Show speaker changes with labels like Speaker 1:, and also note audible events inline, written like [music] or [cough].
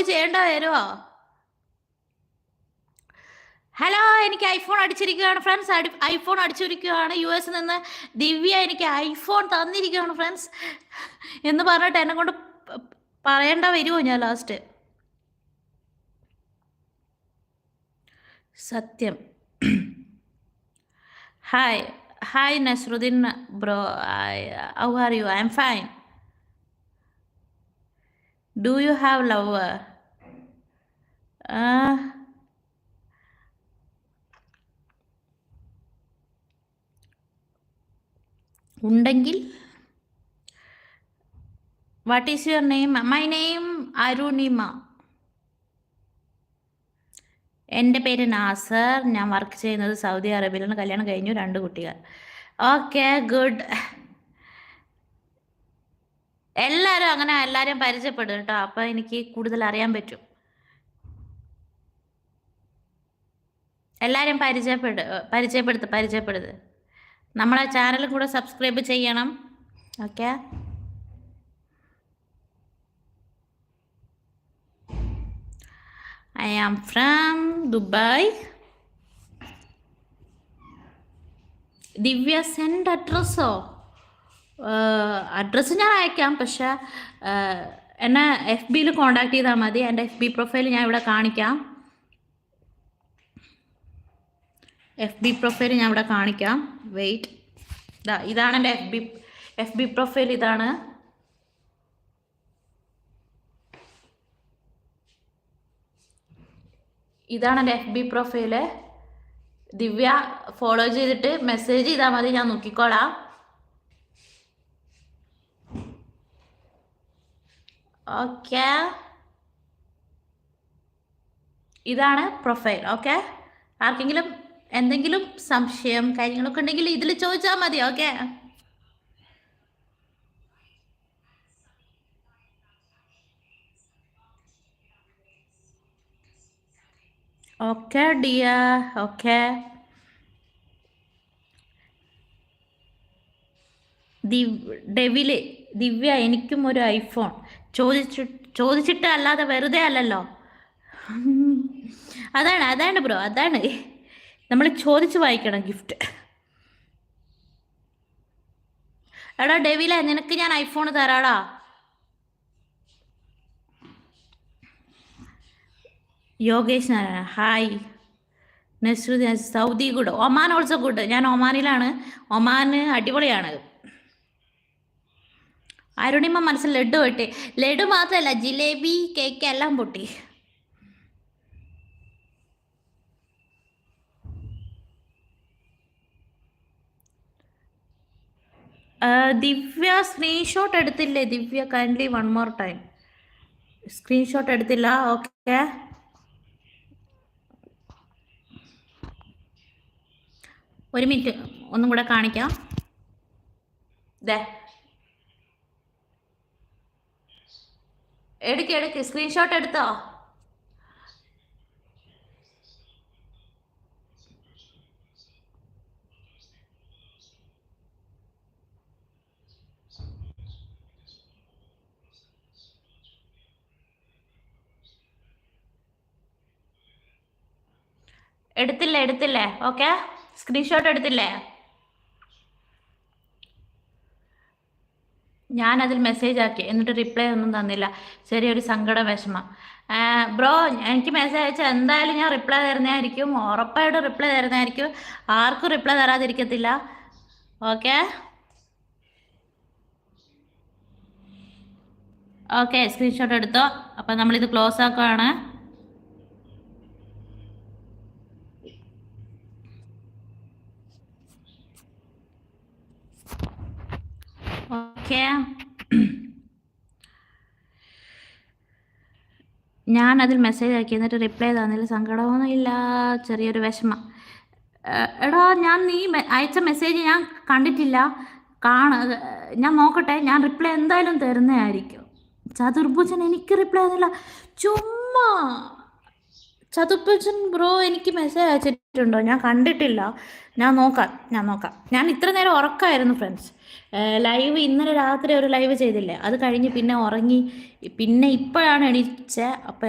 Speaker 1: Vlog ചെയ്യേണ്ട വരുമോ hello എനിക്ക് ഐഫോൺ അടിച്ചിരിക്കുകയാണ് ഫ്രണ്ട്സ് അടി ഐഫോൺ അടിച്ചിരിക്കുകയാണ്. യു എസ് നിന്ന് ദിവ്യ എനിക്ക് ഐഫോൺ തന്നിരിക്കുകയാണ് ഫ്രണ്ട്സ് എന്ന് പറഞ്ഞിട്ട് എന്നെ കൊണ്ട് പറയേണ്ട വരുമോ ഞാൻ ലാസ്റ്റ് സത്യം. Hi hi Nasruddin bro how are you I'm fine do you have love ഉണ്ടെങ്കിൽ what is your name my name Arunima. എന്റെ പേര് നാസർ. ഞാൻ വർക്ക് ചെയ്യുന്നത് സൗദി അറേബ്യയിലാണ്. കല്യാണം കഴിഞ്ഞു. രണ്ട് കുട്ടികൾ. ഓക്കെ ഗുഡ് എല്ലാവരും അങ്ങനെ എല്ലാവരെയും പരിചയപ്പെടും കേട്ടോ. അപ്പോൾ എനിക്ക് കൂടുതൽ അറിയാൻ പറ്റും. എല്ലാവരെയും പരിചയപ്പെട് പരിചയപ്പെടുത്ത് പരിചയപ്പെടുത്ത്. നമ്മളെ ചാനൽ കൂടെ സബ്സ്ക്രൈബ് ചെയ്യണം. Okay I am from Dubai Divya send അഡ്രസ്സോ? Address ഞാൻ അയക്കാം പക്ഷെ എന്നെ എഫ് ബിയിൽ കോണ്ടാക്ട് ചെയ്താൽ മതി. എന്റെ എഫ് ബി പ്രൊഫൈൽ ഞാൻ ഇവിടെ കാണിക്കാം. എഫ് ബി പ്രൊഫൈൽ ഞാൻ ഇവിടെ കാണിക്കാം. വെയിറ്റ് ഇതാ ഇതാണ് എന്റെ F B F B profile ഇതാണ്. ഇതാണ് എന്റെ F B profile Divya follow ചെയ്തിട്ട് മെസ്സേജ് ചെയ്താൽ മതി ഞാൻ നോക്കിക്കോളാം. ഓക്കെ ഇതാണ് പ്രൊഫൈൽ ഓക്കെ ആർക്കെങ്കിലും എന്തെങ്കിലും സംശയം കാര്യങ്ങളൊക്കെ ഉണ്ടെങ്കിൽ ഇതിൽ ചോദിച്ചാൽ മതി okay okay dear okay devil Divya എനിക്കും ഒരു ഐഫോൺ ചോദിച്ചു ചോദിച്ചിട്ട് അല്ലാതെ വെറുതെ അല്ലല്ലോ. [laughs] അതാണ് അതാണ് ബ്രോ അതാണ്. നമ്മൾ ചോദിച്ച് വായിക്കണം ഗിഫ്റ്റ്. എടാ ഡെവിലെ നിനക്ക് ഞാൻ iPhone തരാടാ. Yogesh Narayana hi. Nasruddin Saudi good Oman also good ഞാൻ ഒമാനിലാണ്. ഒമാൻ അടിപൊളിയാണ്. അരുണിമ മനസ്സിൽ ലഡു പൊട്ടി ലഡു മാത്രമല്ല ജിലേബി കേക്ക് എല്ലാം പൊട്ടി ആ, ദിവ്യ സ്ക്രീൻഷോട്ട് എടുത്തില്ലേ? Divya kindly one more time screenshot എടുത്തില്ല? ഓക്കെ ഒരു മിനിറ്റ് ഒന്നും കൂടെ കാണിക്കാം. ദേ. എടുക്ക് എടുക്ക്. സ്ക്രീൻഷോട്ട് എടുത്തോ? എടുത്തില്ലേ എടുത്തില്ലേ? ഓക്കെ സ്ക്രീൻഷോട്ട് എടുത്തില്ലേ? ഞാൻ അതിൽ മെസ്സേജ് ആക്കി. എന്നിട്ട് റിപ്ലൈ ഒന്നും തന്നില്ല. ചെറിയൊരു സങ്കട വിഷമം. ബ്രോ എനിക്ക് മെസ്സേജ് അയച്ചാൽ എന്തായാലും ഞാൻ റിപ്ലൈ തരുന്നതായിരിക്കും. ഉറപ്പായിട്ട് റിപ്ലൈ തരുന്നതായിരിക്കും. ആർക്കും റിപ്ലൈ തരാതിരിക്കത്തില്ല. ഓക്കെ ഓക്കെ സ്ക്രീൻഷോട്ട് എടുത്തോ. അപ്പം നമ്മളിത് ക്ലോസ് ആക്കുകയാണ് ഓക്കെ. ഞാൻ അതിൽ മെസ്സേജ് ആക്കി എന്നിട്ട് റിപ്ലൈ തന്നില്ല. സങ്കടമൊന്നുമില്ല. ചെറിയൊരു വിഷമം. എടാ ഞാൻ നീ അയച്ച മെസ്സേജ് ഞാൻ കണ്ടിട്ടില്ല. കാണ ഞാൻ നോക്കട്ടെ. ഞാൻ റിപ്ലൈ എന്തായാലും തരുന്നതായിരിക്കും. ചതുർഭുജൻ എനിക്ക് റിപ്ലൈ തന്നില്ല. ചുമ്മാ. ചതുർഭുജൻ ബ്രോ എനിക്ക് മെസ്സേജ് അയച്ചിട്ടുണ്ടോ ഞാൻ കണ്ടിട്ടില്ല. ഞാൻ നോക്കാം ഞാൻ നോക്കാം. ഞാൻ ഇത്ര നേരം ഉറക്കമായിരുന്നു ഫ്രണ്ട്സ് ലൈവ് ഇന്നലെ രാത്രി ഒരു ലൈവ് ചെയ്തില്ലേ? അത് കഴിഞ്ഞ് പിന്നെ ഉറങ്ങി പിന്നെ ഇപ്പോഴാണ് എണീച്ചത് അപ്പോൾ